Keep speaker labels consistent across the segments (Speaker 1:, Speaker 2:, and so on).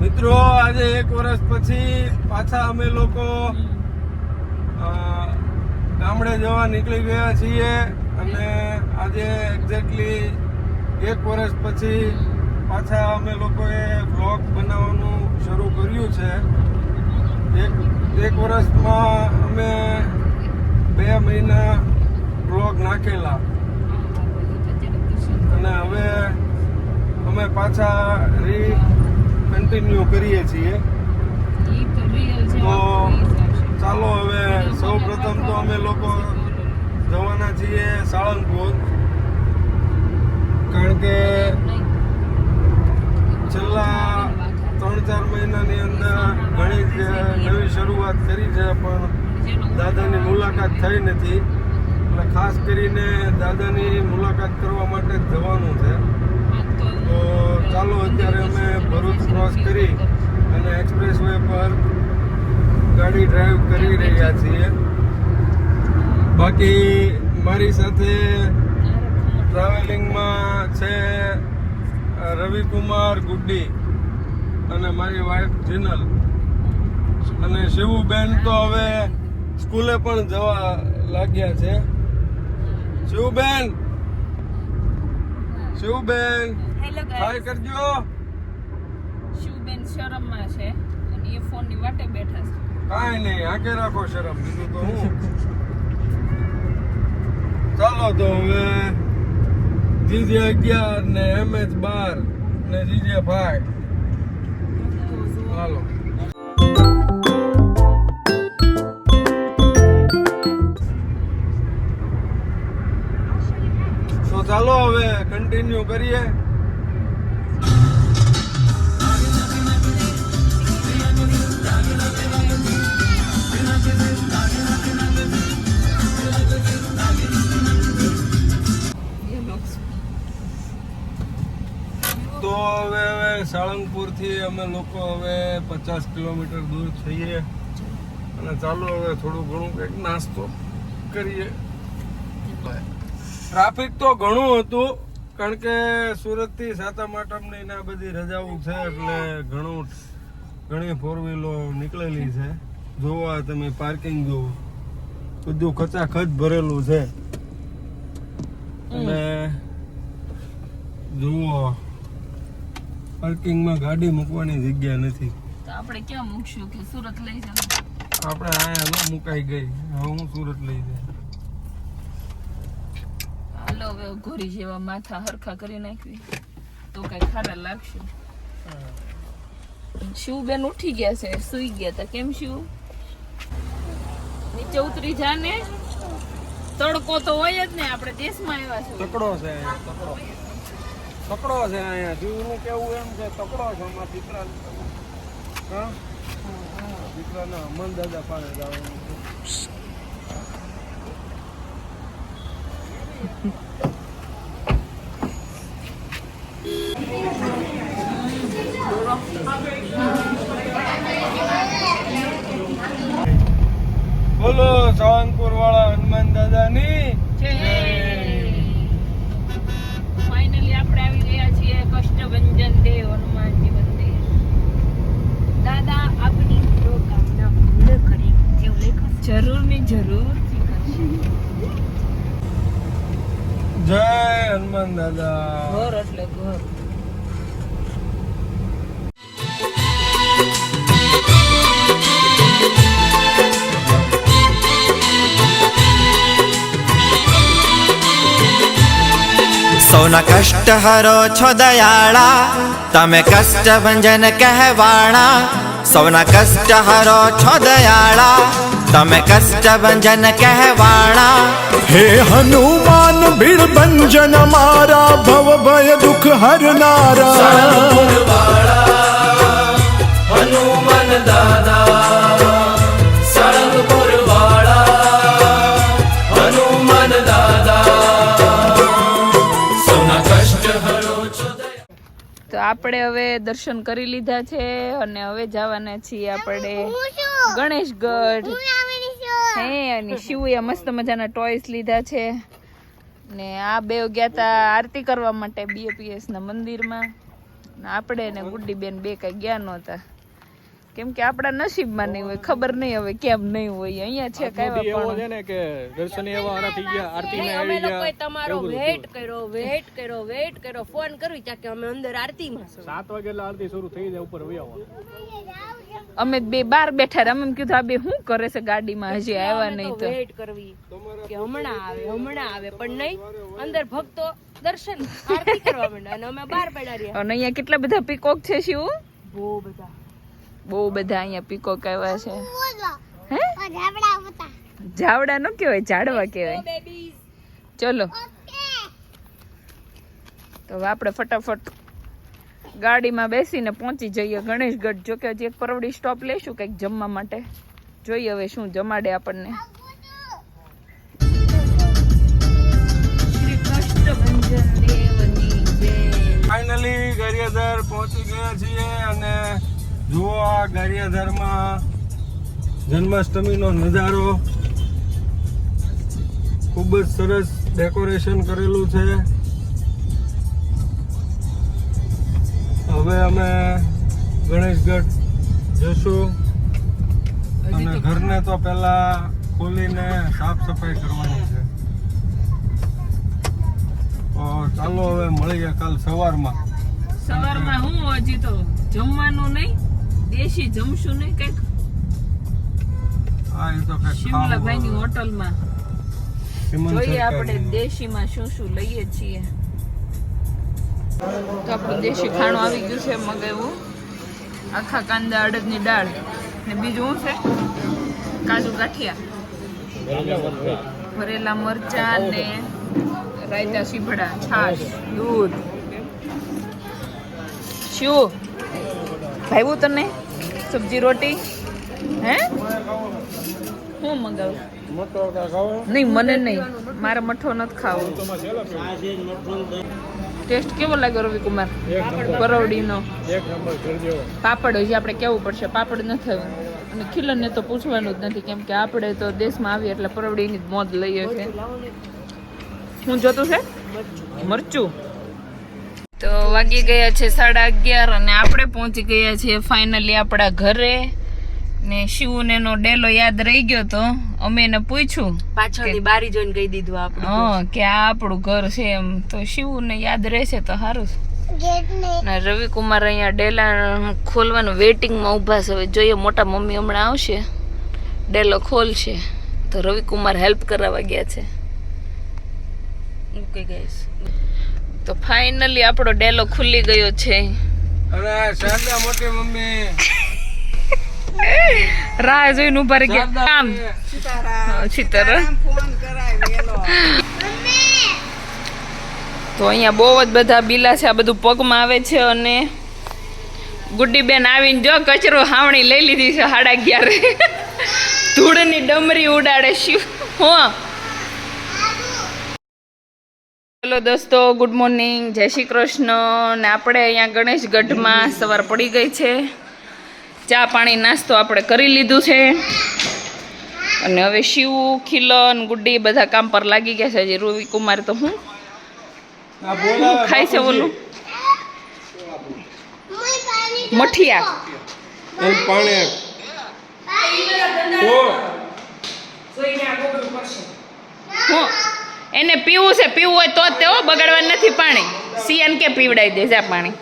Speaker 1: મિત્રો, આજે એક વર્ષ પછી પાછા અમે લોકો ગામડે જવા નીકળી ગયા છીએ અને આજે એક્ઝેક્ટલી એક વર્ષ પછી પાછા અમે લોકોએ બ્લોગ બનાવવાનું શરૂ કર્યું છે. એક એક વર્ષમાં અમે બે મહિના બ્લોગ નાખેલા. અને હવે અમે પાછા રી કન્ટિન્યુ કરીએ છીએ. તો ચાલો હવે સૌ પ્રથમ તો અમે લોકો જવાના છીએ સાળંગપુર. કારણ કે છેલ્લા ત્રણ ચાર મહિનાની અંદર ઘણી જ નવી શરૂઆત કરી છે પણ દાદાની મુલાકાત થઈ નથી. એટલે ખાસ કરીને દાદાની મુલાકાત કરવા માટે જવાનું છે. તો અમે ક્રોસ કરી અને એક્સપ્રેસ વે પર ગાડી ડ્રાઈવ કરી રહ્યા છીએ. બાકી મારી સાથે ટ્રાવેલિંગમાં છે રવિકુમાર ગુડ્ડી અને મારી વાઈફ જીનલ. અને શિવુબેન તો હવે સ્કૂલે પણ જવા લાગ્યા છે. શિવુબેન! શિવુબેન! હાય કરજો.
Speaker 2: શિવબેન શરમમાં છે અને એ ફોનની વાટે બેઠા છે.
Speaker 1: કાંઈ નહીં આંકે રાખો શરમ, બીજું તો હું? ચાલો તો હવે જીજે અગિયાર ને એમ એચ બાર ને જીજે ફાઈવ. ચાલો તો ચાલો હવે કન્ટિન્યુ કરીએ. તો હવે હવે સાળંગપુરથી અમે લોકો હવે પચાસ કિલોમીટર દૂર થઈએ. અને ચાલો હવે થોડું ઘણું કંઈક નાસ્તો કરીએ. ટ્રાફિક તો ઘણું હતું, કારણ કે સુરતથી સાતમ આઠમની ને બધી રજાઓ છે એટલે ઘણું ઘણી ફોર વ્હીલો નીકળેલી છે. જોવા તમે પાર્કિંગ જોવો બધું ખચાખચ ભરેલું છે. અને જુઓ પાર્કિંગમાં ગાડી મૂકવાની જગ્યા નથી.
Speaker 2: તો આપણે ક્યાં મૂકશું કે સુરત લઈ જાવ?
Speaker 1: આપણે અહીંયા ન મુકાઈ ગઈ. હવે હું સુરત લઈ જાય
Speaker 2: હાલો હવે ઘોરી જેવા માથા હરખા કરી નાખવી. તો કઈ ખારા લાગશે. શિવબેન ઉઠી ગયા છે, સુઈ ગયા હતા કેમ શિવ? નીચે ઉતરી જા ને તડકો તો હોય જ ને, આપણે દેશમાં આવ્યા છે
Speaker 1: તકડો છે તકડો. તકડો છે અહીંયા. જીવનું કેવું એમ છે, તકડો છે અમારા દીકરા હા? દીકરાના અમન દાદા પાસે જવાનું છે. બોલો સાવંતપુર વાળા હનુમાન દાદાની.
Speaker 2: ફાઇનલી આપણે આવી ગયા છીએ કષ્ટભંજન દેવ હનુમાનજી મંદિર. દાદા આપની મનોકામના પૂર્ણ કરી. જરૂરની જરૂર.
Speaker 1: જય હનુમાન દાદા.
Speaker 2: ઘર એટલે ઘર.
Speaker 3: સૌના કષ્ટ હરો છો દયાળા તમે કષ્ટ ભંજન કહેવાણા. સૌના કષ્ટ હરો છો દયાળા તમે કષ્ટ ભંજન કહેવાણા.
Speaker 4: હે હનુમાન ભીડ ભંજન મારા ભવ ભય દુઃખ હરનારા.
Speaker 2: આપણે હવે દર્શન કરી લીધા છે અને હવે જવાના છીએ આપણે ગણેશગઢ. હે અને શિવુએ મસ્ત મજાના ટોયસ લીધા છે. ને આ બે ગયા તા આરતી કરવા માટે બીએપીએસ ના મંદિરમાં. આપણે ને ગુડ્ડી બેન બે કઈ ગયા નહોતા. કેમ કે આપણા નસીબમાં નહીં હોય ખબર નહીં હવે કેમ નહીં હોય. અહીંયા છે કાંઈ
Speaker 5: એવો
Speaker 2: પણ
Speaker 5: છે ને કે દર્શન એવા હારા થઈ ગયા આરતી
Speaker 6: અમે લોકોએ તમારો વેટ કર્યો વેટ કર્યો વેટ કર્યો ફોન કર્યો ત્યાં કે અમે અંદર આરતી માં
Speaker 5: 7 વાગે એટલે આરતી શરૂ થઈ જાય ઉપર વયા
Speaker 2: અમે બે બાર બેઠા રહ્યા. અમે એમ કીધું આ બે શું કરે છે ગાડીમાં હજી આવ્યા નહીં તો.
Speaker 6: વેટ કરવી. કે હમણાં આવે હમણાં આવે પણ નહીં અંદર ભક્તો દર્શન આરતી કરવા માંડ્યા અને અમે બાર પડ્યા રહ્યા.
Speaker 2: અને અહીંયા કેટલા બધા પીકોક છે શિવ?
Speaker 6: બહુ બધા.
Speaker 2: બહુ બધા અહીંયા પીકોક આવ્યા છે. હે? જાવડા નો કહેવાય ઝાડવા કહેવાય. ચલો. તો આપણે ફટાફટ ગાડીમાં બેસીને પહોંચી જઈએ. ગણેશગઢ. જો કે હજી એક પરવડી સ્ટોપ લેશું કંઈક જમવા માટે. જોઈએ હવે શું જમાડે આપણને.
Speaker 1: ફાઇનલી ગારિયાધાર પહોંચી ગયા છીએ અને જુઓ આ ગારિયાધારમાં જન્માષ્ટમીનો નજારો. ખૂબ જ સરસ ડેકોરેશન કરેલું છે. હવે અમે ગણેશગઢ જશું. અને ઘરને તો પહેલા ખોલીને સાફ સફાઈ કરવાની છે. ચાલો હવે મળીએ કાલ સવારમાં.
Speaker 2: સવારમાં હું, હજી તો જમવાનું નહીં. દેશી જમશું નહીં કંઈક?
Speaker 1: હા એ તો કંઈક
Speaker 2: શિમલાભાઈની
Speaker 1: ખાવું.
Speaker 2: હોટલમાં.
Speaker 1: સિમન
Speaker 2: જોઈએ આપણે
Speaker 1: દેશી
Speaker 2: માં શું શું લઈએ છીએ. તો આપણું દેશી ખાણું આવી ગયું છે મગાવ્યું. આખા કાંદા અડદની દાળ. ને બીજું શું છે? કાજુ ગાંઠિયા. ભરેલા મરચા ને રાયતા સીભડા છાશ દૂધ. શું? ભાઈવું તને? સબ્જી રોટી? હે? હું મંગાવું? નહીં, મને નહીં. મારે મઠો નથી ખાવો. ટેસ્ટ કેવો લાગ્યો રવિકુમાર પરવડીનો? પાપડ હજી આપણે કેવું પડશે? પાપડ નથી આવ્યું. અને ખીલનને તો પૂછવાનું જ નથી, કેમ કે આપણે તો દેશમાં આવીએ એટલે પરવડીની જ મોજ લઈએ છે હું જોતું છે? મરચું. તો વાગી ગયા છે સાડા અગિયાર અને આપણે પહોંચી ગયા છીએ ફાઇનલી આપણા ઘરે. ને શિવને નો ડેલો યાદ રહી ગયો તો અમે એને પૂછ્યું
Speaker 6: પાછળથી બારી જોઈને કહી દીધું આપણે
Speaker 2: હા કે આ આપણું ઘર છે એમ. તો શિવને યાદ રહેશે તો સારું. ને રવિકુમાર અહીંયા ડેલા ખોલવાનું વેટિંગમાં ઊભા છે. હવે જોઈએ મોટા મમ્મી હમણાં આવશે. ડેલો ખોલશે. તો રવિકુમાર હેલ્પ કરાવવા ગયા છે. મૂકી ગઈશ તો ફાઇનલી આપણો ડેલો ખુલી ગયો છે.
Speaker 1: અને શારદા મોટી મમ્મી.
Speaker 2: રાહ જોઈને ઊભા રહી ગયા. કામ. સીતારામ. તો અહીંયા બહુ જ બધા બીલા છે આ બધું પગમાં આવે છે અને ગુડ્ડી બેન આવીને જો કચરો હાવણી લઈ લીધી છે સાડા અગિયારે. ધૂળની ડમરી ઉડાડે શિવ હો હેલો દોસ્તો ગુડ મોર્નિંગ. જય શ્રી કૃષ્ણ. ને આપણે અહીંયા ગણેશગઢમાં સવાર પડી ગઈ છે. ચા પાણી નાસ્તો આપણે કરી લીધું છે. અને હવે શિવ ખીલન ગુડ્ડી બધા કામ પર લાગી ગયા છે. હજી રવિ કુમાર તો હું? ખાય છે ઓલું મઠિયા. હું. એને પીવું છે પીવું હોય તો જ તે હો બગાડવાનું નથી પાણી. સિયાન કે પીવડાવી દે જા પાણી.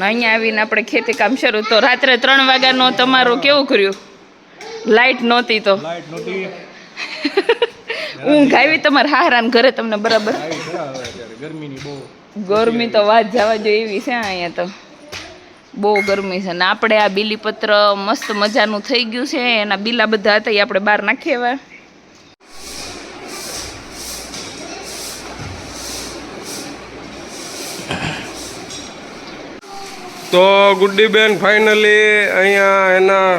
Speaker 2: અહીંયા આવીને આપણે ખેતી કામ શરૂ તો રાત્રે ત્રણ વાગ્યાનો તમારું કેવું કર્યું? લાઈટ નહોતી તો. ઊંઘ આવી તમારે હારાન ઘરે તમને બરાબર? ગરમી તો વાત જવા જોઈએ એવી છે અહીંયા તો. બહુ ગરમી છે ને આપણે આ બીલીપત્ર મસ્ત મજાનું થઈ ગયું છે, એના બીલા બધા હતા એ આપણે બહાર નાખીએ હવે
Speaker 1: તો ગુડ્ડી બેન ફાઇનલી અહીંયા એના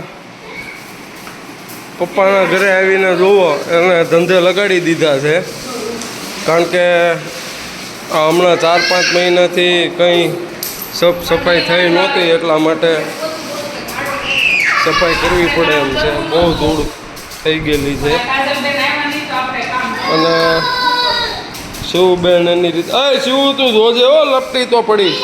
Speaker 1: પપ્પાના ઘરે આવીને જુઓ, એને ધંધે લગાડી દીધા છે. કારણ કે હમણાં ચાર પાંચ મહિનાથી કંઈ સફ સફાઈ થઈ નહોતી એટલા માટે સફાઈ કરવી પડે એમ છે. બહુ ધૂળ થઈ ગયેલી છે. અને શિવ બેન એની રીતે અય શિવ તું જોજે હો, લપટી તો પડી